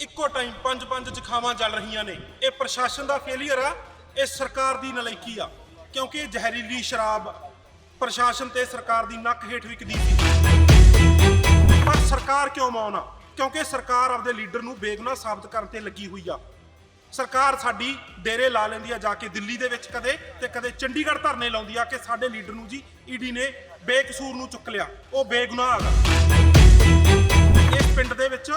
ਇੱਕੋ ਟਾਈਮ ਪੰਜ ਪੰਜ ਜਖਾਵਾਂ ਚੱਲ ਰਹੀਆਂ ਨੇ। ਇਹ ਪ੍ਰਸ਼ਾਸਨ ਦਾ ਫੇਲਿਅਰ ਆ, ਇਹ ਸਰਕਾਰ ਦੀ ਨਲਾਇਕੀ ਆ, ਕਿਉਂਕਿ ਇਹ ਜ਼ਹਿਰੀਲੀ ਸ਼ਰਾਬ ਪ੍ਰਸ਼ਾਸਨ ਤੇ ਸਰਕਾਰ ਦੀ ਨੱਕ ਹੇਠ ਵਿਕਦੀ ਸੀ। ਪਰ ਸਰਕਾਰ ਕਿਉਂ ਮੌਨ ਆ? ਕਿਉਂਕਿ ਸਰਕਾਰ ਆਪਦੇ ਲੀਡਰ ਨੂੰ ਬੇਗੁਨਾਹ ਸਾਬਤ ਕਰਨ ਤੇ ਲੱਗੀ ਹੋਈ ਆ। ਸਰਕਾਰ ਸਾਡੀ ਡੇਰੇ ਲਾ ਲੈਂਦੀ ਆ ਜਾ ਕੇ ਦਿੱਲੀ ਦੇ ਵਿੱਚ ਕਦੇ ਤੇ ਕਦੇ ਚੰਡੀਗੜ੍ਹ ਧਰਨੇ ਲਾਉਂਦੀ ਆ ਕਿ ਸਾਡੇ ਲੀਡਰ ਨੂੰ ਜੀ ਈਡੀ ਨੇ ਬੇਕਸੂਰ ਨੂੰ ਚੁੱਕ ਲਿਆ। ਉਹ ਬੇਗੁਨਾਹ ਹੈਗਾ ਇਸ ਪਿੰਡ ਦੇ ਵਿੱਚ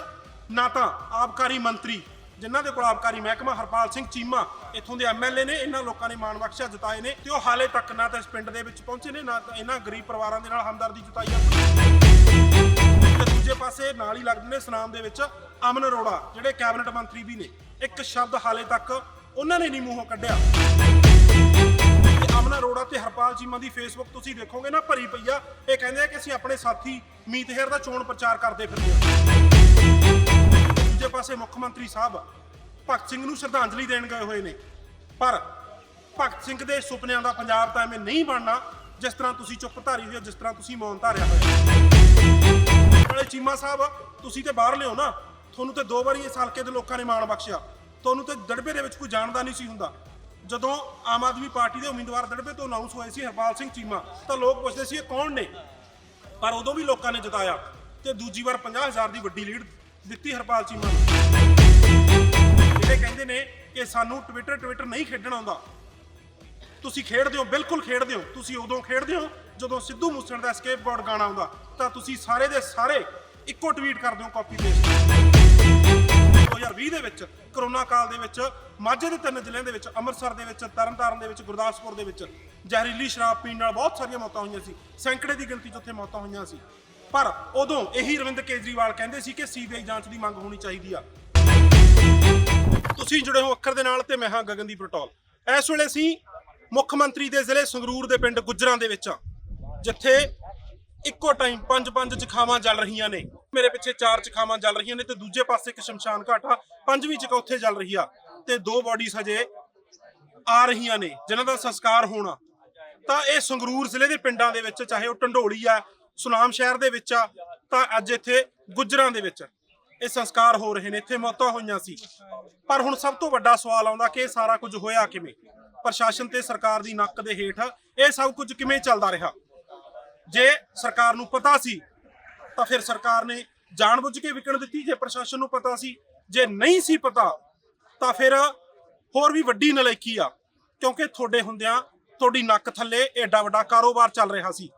ਨਾ ਤਾਂ ਆਬਕਾਰੀ ਮੰਤਰੀ, ਜਿਨ੍ਹਾਂ ਦੇ ਕੋਲ ਆਬਕਾਰੀ ਮਹਿਕਮਾ ਹਰਪਾਲ ਸਿੰਘ ਚੀਮਾ, ਇੱਥੋਂ ਦੇ ਐਮਐਲਏ ਨੇ, ਇਹਨਾਂ ਲੋਕਾਂ ਨੇ ਮਾਣ ਬਖਸ਼ਿਆ ਜਤਾਏ ਨੇ ਤੇ ਉਹ ਹਾਲੇ ਤੱਕ ਨਾ ਤਾਂ ਇਸ ਪਿੰਡ ਦੇ ਵਿੱਚ ਪਹੁੰਚੇ ਨੇ, ਨਾ ਤਾਂ ਇਹਨਾਂ ਗਰੀਬ ਪਰਿਵਾਰਾਂ ਦੇ ਨਾਲ ਹਮਦਰਦੀ ਜਤਾਈ ਆ ਤੇ ਦੂਜੇ ਪਾਸੇ ਨਾਲ ਹੀ ਲੱਗਦੇ ਨੇ ਸਨਾਮ ਦੇ ਵਿੱਚ ਅਮਨ ਅਰੋੜਾ, ਜਿਹੜੇ ਕੈਬਨਿਟ ਮੰਤਰੀ ਵੀ ਨੇ। ਇੱਕ ਸ਼ਬਦ ਹਾਲੇ ਤੱਕ ਉਹਨਾਂ ਨੇ ਨਹੀਂ ਮੂੰਹੋਂ ਕੱਢਿਆ। ਅਮਨ ਅਰੋੜਾ ਤੇ ਹਰਪਾਲ ਚੀਮਾ ਦੀ ਫੇਸਬੁੱਕ ਤੁਸੀਂ ਦੇਖੋਗੇ ਨਾ, ਭਰੀ ਪਈਆ ਇਹ ਕਹਿੰਦੇ ਆ ਕਿ ਅਸੀਂ ਆਪਣੇ ਸਾਥੀ ਮੀਤ ਹੇਰ ਦਾ ਚੋਣ ਪ੍ਰਚਾਰ ਕਰਦੇ ਫਿਰਦੇ ਹਾਂ ਦੂਜੇ ਪਾਸੇ ਮੁੱਖ ਮੰਤਰੀ ਸਾਹਿਬ ਭਗਤ ਸਿੰਘ ਨੂੰ ਸ਼ਰਧਾਂਜਲੀ ਦੇਣ ਗਏ ਹੋਏ ਨੇ। ਪਰ ਭਗਤ ਸਿੰਘ ਦੇ ਸੁਪਨਿਆਂ ਦਾ ਪੰਜਾਬ ਤਾਂ ਐਵੇਂ ਨਹੀਂ ਬਣਨਾ ਜਿਸ ਤਰ੍ਹਾਂ ਤੁਸੀਂ ਚੁੱਪ ਧਾਰੀ ਹੋ, ਜਿਸ ਤਰ੍ਹਾਂ ਤੁਸੀਂ ਮੌਨ ਧਾਰਿਆ ਹੋਇਆ ਨਾਲੇ ਚੀਮਾ ਸਾਹਿਬ, ਤੁਸੀਂ ਤੇ ਬਾਹਰ ਲਿਓ ਨਾ। ਤੁਹਾਨੂੰ ਤੇ ਦੋ ਵਾਰੀ ਇਸ ਹਲਕੇ ਦੇ ਲੋਕਾਂ ਨੇ ਮਾਣ ਬਖਸ਼ਿਆ। ਤੁਹਾਨੂੰ ਤੇ ਦੜਬੇ ਦੇ ਵਿੱਚ ਕੋਈ ਜਾਣਦਾ ਨਹੀਂ ਸੀ ਹੁੰਦਾ। ਜਦੋਂ ਆਮ ਆਦਮੀ ਪਾਰਟੀ ਦੇ ਉਮੀਦਵਾਰ ਦੜਬੇ ਤੋਂ ਅਨਾਉਂਸ ਹੋਏ ਸੀ ਹਰਪਾਲ ਸਿੰਘ ਚੀਮਾ, ਤਾਂ ਲੋਕ ਪੁੱਛਦੇ ਸੀ ਇਹ ਕੌਣ ਨੇ? ਪਰ ਉਦੋਂ ਵੀ ਲੋਕਾਂ ਨੇ ਜਿਤਾਇਆ ਤੇ ਦੂਜੀ ਵਾਰ 50000 ਦੀ ਵੱਡੀ ਲੀਡ ਦਿੱਤੀ ਹਰਪਾਲ ਚੀਮਾ ਨੂੰ। ਜਿਹੜੇ ਕਹਿੰਦੇ ਨੇ ਕਿ ਸਾਨੂੰ ਟਵਿੱਟਰ ਟਵਿੱਟਰ ਨਹੀਂ ਖੇਡਣਾ ਆਉਂਦਾ। ਤੁਸੀਂ ਖੇਡਦੇ ਹੋ, ਬਿਲਕੁਲ ਖੇਡਦੇ ਹੋ। ਤੁਸੀਂ ਉਦੋਂ ਖੇਡਦੇ ਹੋ ਜਦੋਂ ਸਿੱਧੂ ਮੂਸੇਵਾਲੇ ਦਾ ਸਕੇਪ ਬੋਰਡ ਗਾਣਾ ਆਉਂਦਾ। ਤਾਂ ਤੁਸੀਂ ਸਾਰੇ ਦੇ ਸਾਰੇ ਇੱਕੋ ਟਵੀਟ ਕਰਦੇ ਹੋ ਕਾਪੀ ਪੇਸਟ 2020 ਦੇ ਵਿੱਚ ਕਰੋਨਾ ਕਾਲ ਦੇ ਵਿੱਚ, ਮਾਝੇ ਦੇ ਤਿੰਨ ਜ਼ਿਲ੍ਹਿਆਂ ਦੇ ਵਿੱਚ, ਅੰਮ੍ਰਿਤਸਰ ਦੇ ਵਿੱਚ, ਤਰਨਤਾਰਨ ਦੇ ਵਿੱਚ, ਗੁਰਦਾਸਪੁਰ ਦੇ ਵਿੱਚ ਜ਼ਹਿਰੀਲੀ ਸ਼ਰਾਬ ਪੀਣ ਨਾਲ ਬਹੁਤ ਸਾਰੀਆਂ ਮੌਤਾਂ ਹੋਈਆਂ ਸੀ। ਸੈਂਕੜੇ ਦੀ ਗਿਣਤੀ 'ਚ ਉੱਥੇ ਮੌਤਾਂ ਹੋਈਆਂ ਸੀ। ਪਰ ਉਦੋਂ ਇਹੀ ਰਵਿੰਦਰ ਕੇਜਰੀਵਾਲ ਕਹਿੰਦੇ ਸੀ ਕਿ ਸੀਬੀਆਈ ਜਾਂਚ ਦੀ ਮੰਗ ਹੋਣੀ ਚਾਹੀਦੀ ਆ। ਤੁਸੀਂ ਜੁੜੇ ਹੋ ਅੱਖਰ ਦੇ ਨਾਲ ਤੇ ਮੈਂ ਹਾਂ ਗਗਨਦੀਪ ਰਟੋਲ। ਇਸ ਵੇਲੇ ਅਸੀਂ ਮੁੱਖ ਮੰਤਰੀ ਦੇ ਜ਼ਿਲ੍ਹੇ ਸੰਗਰੂਰ ਦੇ ਪਿੰਡ ਗੁੱਜਰਾਂ ਦੇ ਵਿੱਚ ਆ, ਜਿੱਥੇ ਇੱਕੋ ਟਾਈਮ ਪੰਜ ਪੰਜ ਚਖਾਵਾਂ ਚੱਲ ਰਹੀਆਂ ਨੇ। ਮੇਰੇ ਪਿੱਛੇ ਚਾਰ ਚਖਾਵਾਂ ਚੱਲ ਰਹੀਆਂ ਨੇ ਤੇ ਦੂਜੇ ਪਾਸੇ ਇੱਕ ਸ਼ਮਸ਼ਾਨ ਘਾਟ ਆ, ਪੰਜਵੀਂ ਚਕੌਥੇ ਚੱਲ ਰਹੀ ਆ ਤੇ ਦੋ ਬਾਡੀਜ਼ ਹਜੇ ਆ ਰਹੀਆਂ ਨੇ, ਜਿਨ੍ਹਾਂ ਦਾ ਸੰਸਕਾਰ ਹੋਣਾ। ਤਾਂ ਇਹ ਸੰਗਰੂਰ ਜ਼ਿਲ੍ਹੇ ਦੇ ਪਿੰਡਾਂ ਦੇ ਵਿੱਚ, ਚਾਹੇ ਉਹ ਢੰਡੋਲੀ ਆ ਸੁਨਾਮ ਸ਼ਹਿਰ ਦੇ ਵਿੱਚ ਆ, ਤਾਂ ਅੱਜ ਇੱਥੇ ਗੁੱਜਰਾਂ ਦੇ ਵਿੱਚ ਇਹ ਸੰਸਕਾਰ ਹੋ ਰਹੇ ਨੇ, ਇੱਥੇ ਮੌਤਾਂ ਹੋਈਆਂ ਸੀ। ਪਰ ਹੁਣ ਸਭ ਤੋਂ ਵੱਡਾ ਸਵਾਲ ਆਉਂਦਾ ਕਿ ਇਹ ਸਾਰਾ ਕੁਝ ਹੋਇਆ ਕਿਵੇਂ? ਪ੍ਰਸ਼ਾਸਨ ਤੇ ਸਰਕਾਰ ਦੀ ਨੱਕ ਦੇ ਹੇਠ ਇਹ ਸਭ ਕੁਝ ਕਿਵੇਂ ਚੱਲਦਾ ਰਿਹਾ? ਜੇ ਸਰਕਾਰ ਨੂੰ ਪਤਾ ਸੀ, ਤਾਂ ਫਿਰ ਸਰਕਾਰ ਨੇ ਜਾਣਬੁੱਝ ਕੇ ਵਿਕਣ ਦਿੱਤੀ, ਜੇ ਪ੍ਰਸ਼ਾਸਨ ਨੂੰ ਪਤਾ ਸੀ, ਜੇ ਨਹੀਂ ਸੀ ਪਤਾ, ਤਾਂ ਫਿਰ ਹੋਰ ਵੀ ਵੱਡੀ ਨਲਾਇਕੀ ਆ, ਕਿਉਂਕਿ ਤੁਹਾਡੇ ਹੁੰਦਿਆਂ ਤੁਹਾਡੀ ਨੱਕ ਥੱਲੇ ਐਡਾ ਵੱਡਾ ਕਾਰੋਬਾਰ ਚੱਲ ਰਿਹਾ ਸੀ।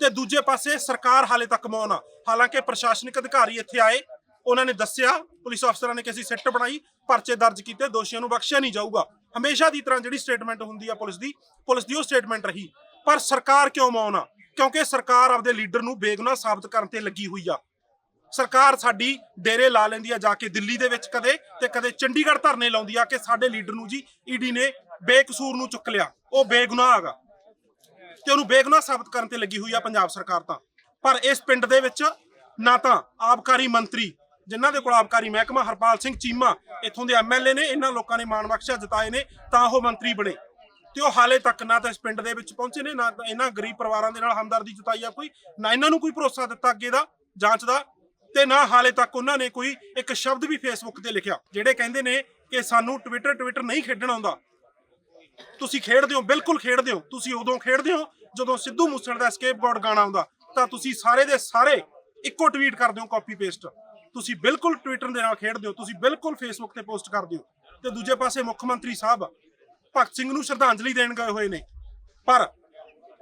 ਤੇ ਦੂਜੇ ਪਾਸੇ ਸਰਕਾਰ ਹਾਲੇ ਤੱਕ ਮੌਨ ਆ। ਹਾਲਾਂਕਿ ਪ੍ਰਸ਼ਾਸਨਿਕ ਅਧਿਕਾਰੀ ਇੱਥੇ ਆਏ, ਉਹਨਾਂ ਨੇ ਦੱਸਿਆ, ਪੁਲਿਸ ਅਫਸਰਾਂ ਨੇ ਕਿ ਅਸੀਂ ਸਿੱਟ ਬਣਾਈ, ਪਰਚੇ ਦਰਜ ਕੀਤੇ, ਦੋਸ਼ੀਆਂ ਨੂੰ ਬਖਸ਼ਿਆ ਨਹੀਂ ਜਾਊਗਾ। ਹਮੇਸ਼ਾ ਦੀ ਤਰ੍ਹਾਂ ਜਿਹੜੀ ਸਟੇਟਮੈਂਟ ਹੁੰਦੀ ਆ ਪੁਲਿਸ ਦੀ ਪੁਲਿਸ ਦੀ ਉਹ ਸਟੇਟਮੈਂਟ ਰਹੀ। ਪਰ ਸਰਕਾਰ ਕਿਉਂ ਮੌਨ ਆ? ਕਿਉਂਕਿ ਸਰਕਾਰ ਆਪਦੇ ਲੀਡਰ ਨੂੰ ਬੇਗੁਨਾਹ ਸਾਬਤ ਕਰਨ ਤੇ ਲੱਗੀ ਹੋਈ ਆ। ਸਰਕਾਰ ਸਾਡੀ ਡੇਰੇ ਲਾ ਲੈਂਦੀ ਆ ਜਾ ਕੇ ਦਿੱਲੀ ਦੇ ਵਿੱਚ ਕਦੇ ਤੇ ਕਦੇ ਚੰਡੀਗੜ੍ਹ ਧਰਨੇ ਲਾਉਂਦੀ ਆ ਕਿ ਸਾਡੇ ਲੀਡਰ ਨੂੰ ਜੀ ਈਡੀ ਨੇ ਬੇਕਸੂਰ ਨੂੰ ਚੁੱਕ ਲਿਆ। ਉਹ ਬੇਗੁਨਾਹ ਹੈਗਾ। ਤੇ ਉਹਨੂੰ ਬੇਗੁਨਾਹ ਸਾਬਤ ਕਰਨ ਤੇ ਲੱਗੀ ਹੋਈ ਆ ਪੰਜਾਬ ਸਰਕਾਰ ਤਾਂ। ਪਰ ਇਸ ਪਿੰਡ ਦੇ ਵਿੱਚ ਨਾ ਤਾਂ ਆਬਕਾਰੀ ਮੰਤਰੀ, ਜਿਨ੍ਹਾਂ ਦੇ ਕੋਲ ਆਬਕਾਰੀ ਮਹਿਕਮਾ ਹਰਪਾਲ ਸਿੰਘ ਚੀਮਾ, ਇੱਥੋਂ ਦੇ ਐਮਐਲਏ ਨੇ, ਇਹਨਾਂ ਲੋਕਾਂ ਨੇ ਮਾਣ ਬਖਸ਼ਿਆ, ਜਤਾਏ ਨੇ, ਤਾਂ ਉਹ ਮੰਤਰੀ ਬਣੇ। ਤੇ ਉਹ ਹਾਲੇ ਤੱਕ ਨਾ ਤਾਂ ਇਸ ਪਿੰਡ ਦੇ ਵਿੱਚ ਪਹੁੰਚੇ ਨੇ, ਨਾ ਤਾਂ ਇਹਨਾਂ ਗਰੀਬ ਪਰਿਵਾਰਾਂ ਦੇ ਨਾਲ ਹਮਦਰਦੀ ਜਤਾਈ ਆ ਕੋਈ, ਨਾ ਇਹਨਾਂ ਨੂੰ ਕੋਈ ਭਰੋਸਾ ਦਿੱਤਾ ਅੱਗੇ ਦਾ ਜਾਂਚ ਦਾ ਤੇ ਨਾ ਹਾਲੇ ਤੱਕ ਉਹਨਾਂ ਨੇ ਕੋਈ ਇੱਕ ਸ਼ਬਦ ਵੀ ਫੇਸਬੁੱਕ ਤੇ ਲਿਖਿਆ, ਜਿਹੜੇ ਕਹਿੰਦੇ ਨੇ ਕਿ ਸਾਨੂੰ ਟਵਿੱਟਰ ਟਵਿੱਟਰ ਨਹੀਂ ਖੇਡਣਾ ਆਉਂਦਾ। ਤੁਸੀਂ ਖੇਡਦੇ ਹੋ, ਬਿਲਕੁਲ ਖੇਡਦੇ ਹੋ। ਤੁਸੀਂ ਉਦੋਂ ਖੇਡਦੇ ਹੋ, ਜਦੋਂ ਸਿੱਧੂ ਮੂਸੇਵਾਲੇ ਦਾ ਸਕੇਪ ਬੋਰਡ ਗਾਣਾ ਆਉਂਦਾ। ਤਾਂ ਤੁਸੀਂ ਸਾਰੇ ਦੇ ਸਾਰੇ ਇੱਕੋ ਟਵੀਟ ਕਰਦੇ ਹੋ ਕਾਪੀ ਪੇਸਟ ਤੁਸੀਂ ਬਿਲਕੁਲ ਟਵਿੱਟਰ ਦੇ ਨਾਲ ਖੇਡਦੇ ਹੋ, ਤੁਸੀਂ ਬਿਲਕੁਲ ਫੇਸਬੁੱਕ ਤੇ ਪੋਸਟ ਕਰਦੇ ਹੋ। ਤੇ ਦੂਜੇ ਪਾਸੇ ਮੁੱਖ ਮੰਤਰੀ ਸਾਹਿਬ, ਭਗਤ ਸਿੰਘ ਨੂੰ ਸ਼ਰਧਾਂਜਲੀ ਦੇਣ ਗਏ ਹੋਏ ਨੇ। ਪਰ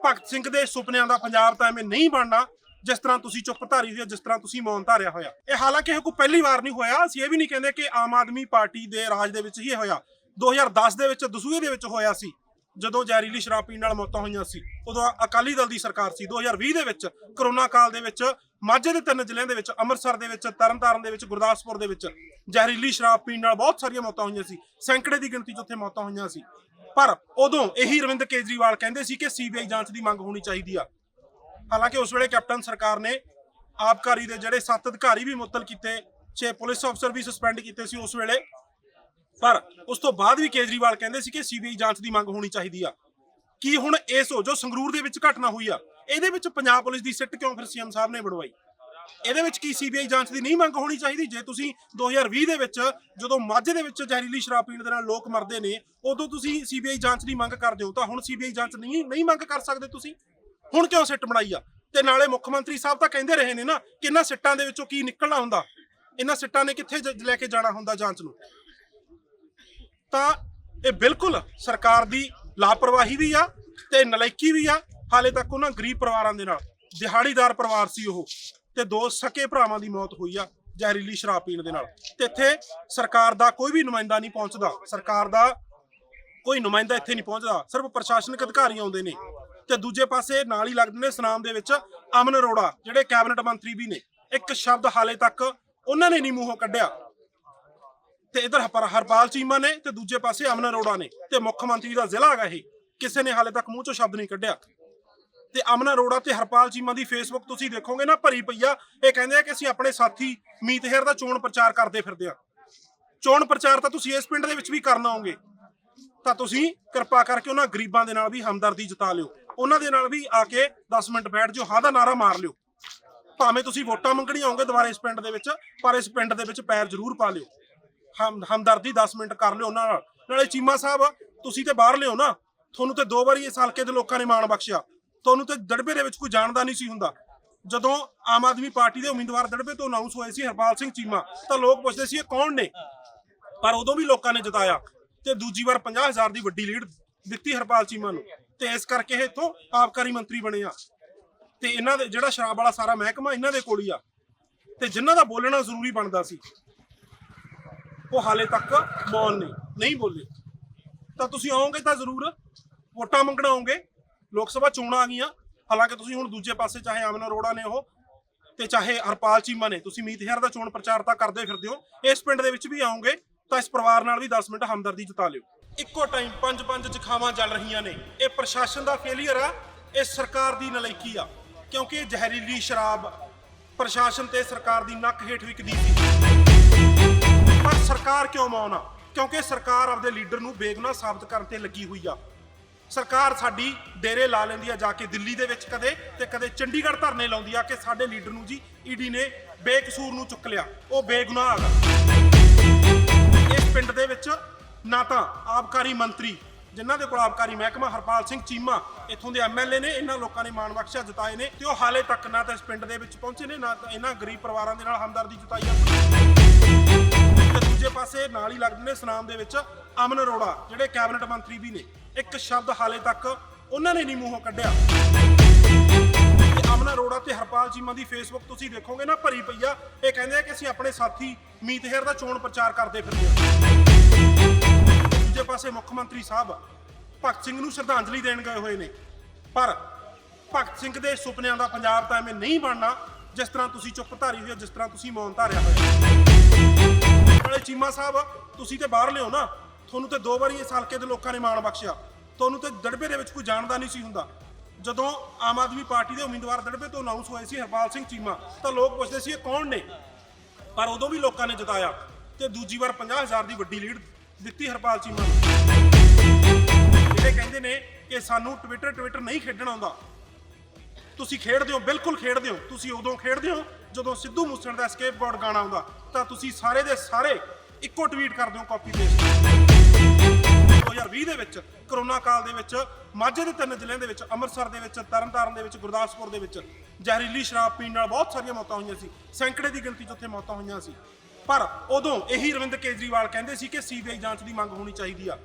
ਭਗਤ ਸਿੰਘ ਦੇ ਸੁਪਨਿਆਂ ਦਾ ਪੰਜਾਬ ਤਾਂ ਐਵੇਂ ਨਹੀਂ ਬਣਨਾ, ਜਿਸ ਤਰ੍ਹਾਂ ਤੁਸੀਂ ਚੁੱਪ ਧਾਰੀ ਹੋਈ ਜਿਸ ਤਰ੍ਹਾਂ ਤੁਸੀਂ ਮੌਨ ਧਾਰਿਆ ਹੋਇਆ। ਇਹ ਹਾਲਾਂਕਿ ਇਹ ਕੋਈ ਪਹਿਲੀ ਵਾਰ ਨਹੀਂ ਹੋਇਆ। ਅਸੀਂ ਇਹ ਵੀ ਨਹੀਂ ਕਹਿੰਦੇ ਕਿ ਆਮ ਆਦਮੀ ਪਾਰਟੀ ਦੇ ਰਾਜ ਦੇ ਵਿੱਚ ਹੀ ਹੋਇਆ। 2010 ਦੇ ਵਿੱਚ, ਦਸੂਹੇ ਦੇ ਵਿੱਚ ਹੋਇਆ ਸੀ, ਜਦੋਂ ਜ਼ਹਿਰੀਲੀ ਸ਼ਰਾਬ ਪੀਣ ਨਾਲ ਮੌਤਾਂ ਹੋਈਆਂ ਸੀ, ਉਦੋਂ ਅਕਾਲੀ ਦਲ ਦੀ ਸਰਕਾਰ ਸੀ। 2020 ਦੇ ਵਿੱਚ, ਕਰੋਨਾ ਕਾਲ ਦੇ ਵਿੱਚ, ਮਾਝੇ ਦੇ ਤਿੰਨ ਜ਼ਿਲ੍ਹਿਆਂ ਦੇ ਵਿੱਚ, ਅੰਮ੍ਰਿਤਸਰ ਦੇ ਵਿੱਚ, ਤਰਨਤਾਰਨ ਦੇ ਵਿੱਚ, ਗੁਰਦਾਸਪੁਰ ਦੇ ਵਿੱਚ ਜ਼ਹਿਰੀਲੀ ਸ਼ਰਾਬ ਪੀਣ ਨਾਲ ਬਹੁਤ ਸਾਰੀਆਂ ਮੌਤਾਂ ਹੋਈਆਂ ਸੀ। ਸੈਂਕੜੇ ਦੀ ਗਿਣਤੀ 'ਚ ਉੱਥੇ ਮੌਤਾਂ ਹੋਈਆਂ ਸੀ। ਪਰ ਉਦੋਂ ਇਹੀ ਰਵਿੰਦਰ ਕੇਜਰੀਵਾਲ ਕਹਿੰਦੇ ਸੀ ਕਿ ਸੀਬੀਆਈ ਜਾਂਚ ਦੀ ਮੰਗ ਹੋਣੀ ਚਾਹੀਦੀ ਆ। ਹਾਲਾਂਕਿ ਉਸ ਵੇਲੇ ਕੈਪਟਨ ਸਰਕਾਰ ਨੇ ਆਬਕਾਰੀ ਦੇ ਜਿਹੜੇ ਸੱਤ ਅਧਿਕਾਰੀ ਵੀ ਮੁਅੱਤਲ ਕੀਤੇ 6 ਪੁਲਿਸ ਅਫਸਰ ਵੀ ਸਸਪੈਂਡ ਕੀਤੇ ਸੀ ਉਸ ਵੇਲੇ। ਪਰ ਉਸ ਤੋਂ ਬਾਅਦ ਵੀ ਕੇਜਰੀਵਾਲ ਕਹਿੰਦੇ ਸੀ ਕਿ ਸੀਬੀਆਈ ਜਾਂਚ ਦੀ ਮੰਗ ਹੋਣੀ ਚਾਹੀਦੀ ਆ। ਕੀ ਹੁਣ ਇਸ ਹੋ ਜੋ ਸੰਗਰੂਰ ਦੇ ਵਿੱਚ ਘਟਨਾ ਹੋਈ ਆ, ਇਹਦੇ ਵਿੱਚ ਪੰਜਾਬ ਪੁਲਿਸ ਦੀ ਸਿੱਟ ਕਿਉਂ ਫਿਰ ਸੀਐਮ ਸਾਹਿਬ ਨੇ ਵੜਵਾਈ? ਇਹਦੇ ਵਿੱਚ ਕੀ ਸੀਬੀਆਈ ਜਾਂਚ ਦੀ ਨਹੀਂ ਮੰਗ ਹੋਣੀ ਚਾਹੀਦੀ? ਜੇ ਤੁਸੀਂ 2020 ਦੇ ਵਿੱਚ ਜਦੋਂ ਮਾਝੇ ਦੇ ਵਿੱਚ ਜ਼ਹਿਰੀਲੀ ਸ਼ਰਾਬ ਪੀਣ ਦੇ ਨਾਲ ਲੋਕ ਮਰਦੇ ਨੇ, ਉਦੋਂ ਤੁਸੀਂ ਸੀਬੀਆਈ ਜਾਂਚ ਦੀ ਮੰਗ ਕਰਦੇ ਹੋ, ਤਾਂ ਹੁਣ ਸੀਬੀਆਈ ਜਾਂਚ ਨਹੀਂ ਨਹੀਂ ਮੰਗ ਕਰ ਸਕਦੇ ਤੁਸੀਂ? ਹੁਣ ਕਿਉਂ ਸਿੱਟ ਬਣਾਈ ਆ? ਤੇ ਨਾਲੇ ਮੁੱਖ ਮੰਤਰੀ ਸਾਹਿਬ ਤਾਂ ਕਹਿੰਦੇ ਰਹੇ ਨੇ ਨਾ ਕਿ ਇਹਨਾਂ ਸਿੱਟਾਂ ਦੇ ਵਿੱਚੋਂ ਕੀ ਨਿਕਲਣਾ ਹੁੰਦਾ? ਇਹਨਾਂ ਸਿੱਟਾਂ ਨੇ ਕਿੱਥੇ ਲੈ ਕੇ ਜਾਣਾ ਹੁੰਦਾ ਜਾਂਚ ਨੂੰ? ਤਾਂ ਇਹ ਬਿਲਕੁਲ ਸਰਕਾਰ ਦੀ ਲਾਪਰਵਾਹੀ ਵੀ ਆ ਤੇ ਨਲਾਇਕੀ ਵੀ ਆ। ਹਾਲੇ ਤੱਕ ਉਹਨਾਂ ਗਰੀਬ ਪਰਿਵਾਰਾਂ ਦੇ ਨਾਲ, ਦਿਹਾੜੀਦਾਰ ਪਰਿਵਾਰ ਸੀ ਉਹ ਤੇ ਦੋ ਸਕੇ ਭਰਾਵਾਂ ਦੀ ਮੌਤ ਹੋਈ ਆ ਜ਼ਹਿਰੀਲੀ ਸ਼ਰਾਬ ਪੀਣ ਦੇ ਨਾਲ। ਤੇ ਇੱਥੇ ਸਰਕਾਰ ਦਾ ਕੋਈ ਵੀ ਨੁਮਾਇੰਦਾ ਨਹੀਂ ਪਹੁੰਚਦਾ। ਸਰਕਾਰ ਦਾ ਕੋਈ ਨੁਮਾਇੰਦਾ ਇੱਥੇ ਨਹੀਂ ਪਹੁੰਚਦਾ। ਸਿਰਫ ਪ੍ਰਸ਼ਾਸਨਿਕ ਅਧਿਕਾਰੀ ਆਉਂਦੇ ਨੇ। ਤੇ ਦੂਜੇ ਪਾਸੇ ਨਾਲ ਹੀ ਲੱਗਦੇ ਨੇ ਸਨਾਮ ਦੇ ਵਿੱਚ ਅਮਨ ਅਰੋੜਾ, ਜਿਹੜੇ ਕੈਬਨਿਟ ਮੰਤਰੀ ਵੀ ਨੇ। ਇੱਕ ਸ਼ਬਦ ਹਾਲੇ ਤੱਕ ਉਹਨਾਂ ਨੇ ਨਹੀਂ ਮੂੰਹੋਂ ਕੱਢਿਆ। ਤੇ ਇਧਰ ਹਰਪਾਲ ਚੀਮਾ ਨੇ ਤੇ ਦੂਜੇ ਪਾਸੇ ਅਮਨ ਅਰੋੜਾ ਨੇ ਤੇ ਮੁੱਖ ਮੰਤਰੀ ਦਾ ਜ਼ਿਲ੍ਹਾ ਹੈਗਾ ਇਹ। ਕਿਸੇ ਨੇ ਹਾਲੇ ਤੱਕ ਮੂੰਹ ਚੋਂ ਸ਼ਬਦ ਨਹੀਂ ਕੱਢਿਆ। ਤੇ ਅਮਨ ਅਰੋੜਾ ਤੇ ਹਰਪਾਲ ਚੀਮਾ ਦੀ ਫੇਸਬੁੱਕ ਤੁਸੀਂ ਦੇਖੋਗੇ ਨਾ ਭਰੀ ਪਈਆ ਇਹ ਕਹਿੰਦੇ ਆ ਕਿ ਅਸੀਂ ਆਪਣੇ ਸਾਥੀ ਮੀਤ ਹੇਰ ਦਾ ਚੋਣ ਪ੍ਰਚਾਰ ਕਰਦੇ ਫਿਰਦੇ ਆ। ਚੋਣ ਪ੍ਰਚਾਰ ਤਾਂ ਤੁਸੀਂ ਇਸ ਪਿੰਡ ਦੇ ਵਿੱਚ ਵੀ ਕਰਨ ਆਓਗੇ ਤਾਂ ਤੁਸੀਂ ਕਿਰਪਾ ਕਰਕੇ ਉਹਨਾਂ ਗਰੀਬਾਂ ਦੇ ਨਾਲ ਵੀ ਹਮਦਰਦੀ ਜਤਾ ਲਿਓ। ਉਹਨਾਂ ਦੇ ਨਾਲ ਵੀ ਆ ਕੇ 10 ਮਿੰਟ ਬੈਠ ਜਾਓ, ਹਾਂ ਦਾ ਨਾਰਾ ਮਾਰ ਲਿਓ। ਭਾਵੇਂ ਤੁਸੀਂ ਵੋਟਾਂ ਮੰਗਣੀ ਆਉਂਗੇ ਦੁਬਾਰਾ ਇਸ ਪਿੰਡ ਦੇ ਵਿੱਚ, ਪਰ ਇਸ ਪਿੰਡ ਦੇ ਵਿੱਚ ਪੈਰ ਜ਼ਰੂਰ ਪਾ ਲਿਓ। ਹਮ ਹਮਦਰਦੀ 10 ਮਿੰਟ ਕਰ ਲਿਓ ਉਹਨਾਂ ਨਾਲ। ਨਾਲੇ ਚੀਮਾ ਸਾਹਿਬ, ਤੁਸੀਂ ਤੇ ਬਾਹਰ ਲਿਓ ਨਾ। ਤੁਹਾਨੂੰ ਤੇ ਦੋ ਵਾਰੀ ਇਸ ਹਲਕੇ ਦੇ ਲੋਕਾਂ ਨੇ ਮਾਣ ਬਖਸ਼ਿਆ। ਤੁਹਾਨੂੰ ਤੇ ਦੜਬੇ ਦੇ ਵਿੱਚ ਕੋਈ ਜਾਣਦਾ ਨਹੀਂ ਸੀ ਹੁੰਦਾ। ਜਦੋਂ ਆਮ ਆਦਮੀ ਪਾਰਟੀ ਦੇ ਉਮੀਦਵਾਰ ਦੜਬੇ ਤੋਂ ਅਨਾਉਂਸ ਹੋਏ ਸੀ ਹਰਪਾਲ ਸਿੰਘ ਚੀਮਾ, ਤਾਂ ਲੋਕ ਪੁੱਛਦੇ ਸੀ ਇਹ ਕੌਣ ਨੇ? ਪਰ ਉਦੋਂ ਵੀ ਲੋਕਾਂ ਨੇ ਜਿਤਾਇਆ। ਤੇ ਦੂਜੀ ਵਾਰ 50000 ਦੀ ਵੱਡੀ ਲੀਡ ਦਿੱਤੀ ਹਰਪਾਲ ਚੀਮਾ ਨੂੰ। ਤੇ ਇਸ ਕਰਕੇ ਇਹ ਇੱਥੋਂ ਆਬਕਾਰੀ ਮੰਤਰੀ ਬਣੇ ਆ। ਤੇ ਇਹਨਾਂ ਦੇ ਜਿਹੜਾ ਸ਼ਰਾਬ ਵਾਲਾ ਸਾਰਾ ਮਹਿਕਮਾ ਇਹਨਾਂ ਦੇ ਕੋਲ ਹੀ ਆ। ਤੇ ਜਿਨ੍ਹਾਂ ਦਾ ਬੋਲਣਾ ਜ਼ਰੂਰੀ ਬਣਦਾ ਸੀ ਉਹ ਹਾਲੇ ਤੱਕ ਮੌਨ ਨੇ ਨਹੀਂ ਬੋਲੇ। ਤਾਂ ਤੁਸੀਂ ਆਓਗੇ ਤਾਂ ਜ਼ਰੂਰ ਵੋਟਾਂ ਮੰਗਣਾ ਆਓਗੇ। ਲੋਕ ਸਭਾ ਚੋਣਾਂ ਆ ਗਈਆਂ। ਹਾਲਾਂਕਿ ਤੁਸੀਂ ਹੁਣ ਦੂਜੇ ਪਾਸੇ ਚਾਹੇ ਅਮਨ ਅਰੋੜਾ ਨੇ ਉਹ ਤੇ ਚਾਹੇ ਹਰਪਾਲ ਚੀਮਾ ਨੇ, ਤੁਸੀਂ ਮੀਤਹਾਰ ਦਾ ਚੋਣ ਪ੍ਰਚਾਰ ਤਾਂ ਕਰਦੇ ਫਿਰਦੇ ਹੋ। ਇਸ ਪਿੰਡ ਦੇ ਵਿੱਚ ਵੀ ਆਓਗੇ ਤਾਂ ਇਸ ਪਰਿਵਾਰ ਨਾਲ ਵੀ 10 ਮਿੰਟ ਹਮਦਰਦੀ ਜਤਾ ਲਿਓ। ਇੱਕੋ ਟਾਈਮ ਪੰਜ ਪੰਜ ਜ਼ਖਾਵਾਂ ਚੱਲ ਰਹੀਆਂ ਨੇ। ਇਹ ਪ੍ਰਸ਼ਾਸਨ ਦਾ ਫੇਲਿਅਰ ਆ, ਇਹ ਸਰਕਾਰ ਦੀ ਨਲਾਇਕੀ ਆ। ਕਿਉਂਕਿ ਇਹ ਜ਼ਹਿਰੀਲੀ ਸ਼ਰਾਬ ਪ੍ਰਸ਼ਾਸਨ ਤੇ ਸਰਕਾਰ ਦੀ ਨੱਕ ਹੇਠ ਵਿਕਦੀ ਸੀ। ਸਰਕਾਰ ਕਿਉਂ ਮੌਨ ਆ? ਕਿਉਂਕਿ ਸਰਕਾਰ ਆਪਦੇ ਲੀਡਰ ਨੂੰ ਬੇਗੁਨਾਹ ਸਾਬਤ ਕਰਨ ਤੇ ਲੱਗੀ ਹੋਈ ਆ। ਸਰਕਾਰ ਸਾਡੀ ਡੇਰੇ ਲਾ ਲੈਂਦੀ ਆ ਜਾ ਕੇ ਦਿੱਲੀ ਦੇ ਵਿੱਚ ਕਦੇ ਤੇ ਕਦੇ ਚੰਡੀਗੜ੍ਹ ਧਰਨੇ ਲਾਉਂਦੀ ਆ ਕਿ ਸਾਡੇ ਲੀਡਰ ਨੂੰ ਜੀ ਈਡੀ ਨੇ ਬੇਕਸੂਰ ਨੂੰ ਚੁੱਕ ਲਿਆ। ਉਹ ਬੇਗੁਨਾਹ ਹੈਗਾ ਇਸ ਪਿੰਡ ਦੇ ਵਿੱਚ ਨਾ ਤਾਂ ਆਬਕਾਰੀ ਮੰਤਰੀ, ਜਿਨ੍ਹਾਂ ਦੇ ਕੋਲ ਆਬਕਾਰੀ ਮਹਿਕਮਾ ਹਰਪਾਲ ਸਿੰਘ ਚੀਮਾ, ਇੱਥੋਂ ਦੇ ਐਮਐਲਏ ਨੇ, ਇਹਨਾਂ ਲੋਕਾਂ ਨੇ ਮਾਣ ਬਖਸ਼ਿਆ ਜਤਾਏ ਨੇ ਤੇ ਉਹ ਹਾਲੇ ਤੱਕ ਨਾ ਤਾਂ ਇਸ ਪਿੰਡ ਦੇ ਵਿੱਚ ਪਹੁੰਚੇ ਨੇ, ਨਾ ਤਾਂ ਇਹਨਾਂ ਗਰੀਬ ਪਰਿਵਾਰਾਂ ਦੇ ਨਾਲ ਹਮਦਰਦੀ ਜਤਾਈ ਆ। ਦੂਜੇ ਪਾਸੇ ਨਾਲ ਹੀ ਲੱਗਦੇ ਨੇ ਸਨਾਮ ਦੇ ਵਿੱਚ ਅਮਨ ਅਰੋੜਾ, ਜਿਹੜੇ ਕੈਬਨਿਟ ਮੰਤਰੀ ਵੀ ਨੇ। ਇੱਕ ਸ਼ਬਦ ਹਾਲੇ ਤੱਕ ਉਹਨਾਂ ਨੇ ਨਹੀਂ ਮੂੰਹੋਂ ਕੱਢਿਆ। ਅਮਨ ਅਰੋੜਾ ਤੇ ਹਰਪਾਲ ਚੀਮਾ ਦੀ ਫੇਸਬੁੱਕ ਤੁਸੀਂ ਦੇਖੋਗੇ ਨਾ, ਭਰੀ ਪਈ ਆ। ਇਹ ਕਹਿੰਦੇ ਆ ਕਿ ਅਸੀਂ ਆਪਣੇ ਸਾਥੀ ਮੀਤ ਹੇਰ ਦਾ ਚੋਣ ਪ੍ਰਚਾਰ ਕਰਦੇ ਫਿਰਦੇ ਆ। ਦੂਜੇ ਪਾਸੇ ਮੁੱਖ ਮੰਤਰੀ ਸਾਹਿਬ ਭਗਤ ਸਿੰਘ ਨੂੰ ਸ਼ਰਧਾਂਜਲੀ ਦੇਣ ਗਏ ਹੋਏ ਨੇ। ਪਰ ਭਗਤ ਸਿੰਘ ਦੇ ਸੁਪਨਿਆਂ ਦਾ ਪੰਜਾਬ ਤਾਂ ਐਵੇਂ ਨਹੀਂ ਬਣਨਾ, ਜਿਸ ਤਰ੍ਹਾਂ ਤੁਸੀਂ ਚੁੱਪ ਧਾਰੀ ਹੋਈ ਹੋ, ਜਿਸ ਤਰ੍ਹਾਂ ਤੁਸੀਂ ਮੌਨ ਧਾਰਿਆ ਹੋਇਆ। ਚੀਮਾ ਸਾਹਿਬ, ਤੁਸੀਂ ਤੇ ਬਾਹਰ ਲਿਓ ਨਾ। ਤੁਹਾਨੂੰ ਤੇ ਦੋ ਵਾਰੀ ਇਸ ਹਲਕੇ ਦੇ ਲੋਕਾਂ ਨੇ ਮਾਣ ਬਖਸ਼ਿਆ। ਤੁਹਾਨੂੰ ਤੇ ਦੜਬੇ ਦੇ ਵਿੱਚ ਕੋਈ ਜਾਣਦਾ ਨਹੀਂ ਸੀ ਹੁੰਦਾ। ਜਦੋਂ ਆਮ ਆਦਮੀ ਪਾਰਟੀ ਦੇ ਉਮੀਦਵਾਰ ਦੜਬੇ ਤੋਂ ਅਨਾਉਂਸ ਹੋਏ ਸੀ ਹਰਪਾਲ ਸਿੰਘ ਚੀਮਾ, ਤਾਂ ਲੋਕ ਪੁੱਛਦੇ ਸੀ, ਇਹ ਕੌਣ ਨੇ? ਪਰ ਉਦੋਂ ਵੀ ਲੋਕਾਂ ਨੇ ਜਿਤਾਇਆ ਤੇ ਦੂਜੀ ਵਾਰ 50000 ਦੀ ਵੱਡੀ ਲੀਡ ਦਿੱਤੀ ਹਰਪਾਲ ਚੀਮਾ ਜਿਹੜੇ ਕਹਿੰਦੇ ਨੇ ਕਿ ਸਾਨੂੰ ਟਵਿੱਟਰ ਟਵਿੱਟਰ ਨਹੀਂ ਖੇਡਣਾ ਆਉਂਦਾ। ਤੁਸੀਂ ਖੇਡਦੇ ਹੋ, ਬਿਲਕੁਲ ਖੇਡਦੇ ਹੋ। ਤੁਸੀਂ ਉਦੋਂ ਖੇਡਦੇ ਹੋ ਜਦੋਂ ਸਿੱਧੂ ਮੂਸੇਵਾਲੇ ਦਾ ਸਕੇਪ ਬੋਰਡ ਗਾਣਾ ਆਉਂਦਾ, ਤਾਂ ਤੁਸੀਂ ਸਾਰੇ ਦੇ ਸਾਰੇ ਇੱਕੋ ਟਵੀਟ ਕਰ ਦਿਓ ਕਾਪੀ ਪੇਸਟ 2020 ਦੇ ਵਿੱਚ, ਕਰੋਨਾ ਕਾਲ ਦੇ ਵਿੱਚ, ਮਾਝੇ ਦੇ ਤਿੰਨ ਜ਼ਿਲ੍ਹਿਆਂ ਦੇ ਵਿੱਚ, ਅੰਮ੍ਰਿਤਸਰ ਦੇ ਵਿੱਚ, ਤਰਨਤਾਰਨ ਦੇ ਵਿੱਚ, ਗੁਰਦਾਸਪੁਰ ਦੇ ਵਿੱਚ, ਜ਼ਹਿਰੀਲੀ ਸ਼ਰਾਬ ਪੀਣ ਨਾਲ ਬਹੁਤ ਸਾਰੀਆਂ ਮੌਤਾਂ ਹੋਈਆਂ ਸੀ। ਸੈਂਕੜੇ ਦੀ ਗਿਣਤੀ 'ਚ ਉੱਥੇ ਮੌਤਾਂ ਹੋਈਆਂ ਸੀ। ਪਰ ਉਦੋਂ ਇਹੀ ਰਵਿੰਦਰ ਕੇਜਰੀਵਾਲ ਕਹਿੰਦੇ ਸੀ ਕਿ ਸੀਬੀਆਈ ਜਾਂਚ ਦੀ ਮੰਗ ਹੋਣੀ ਚਾਹੀਦੀ ਆ।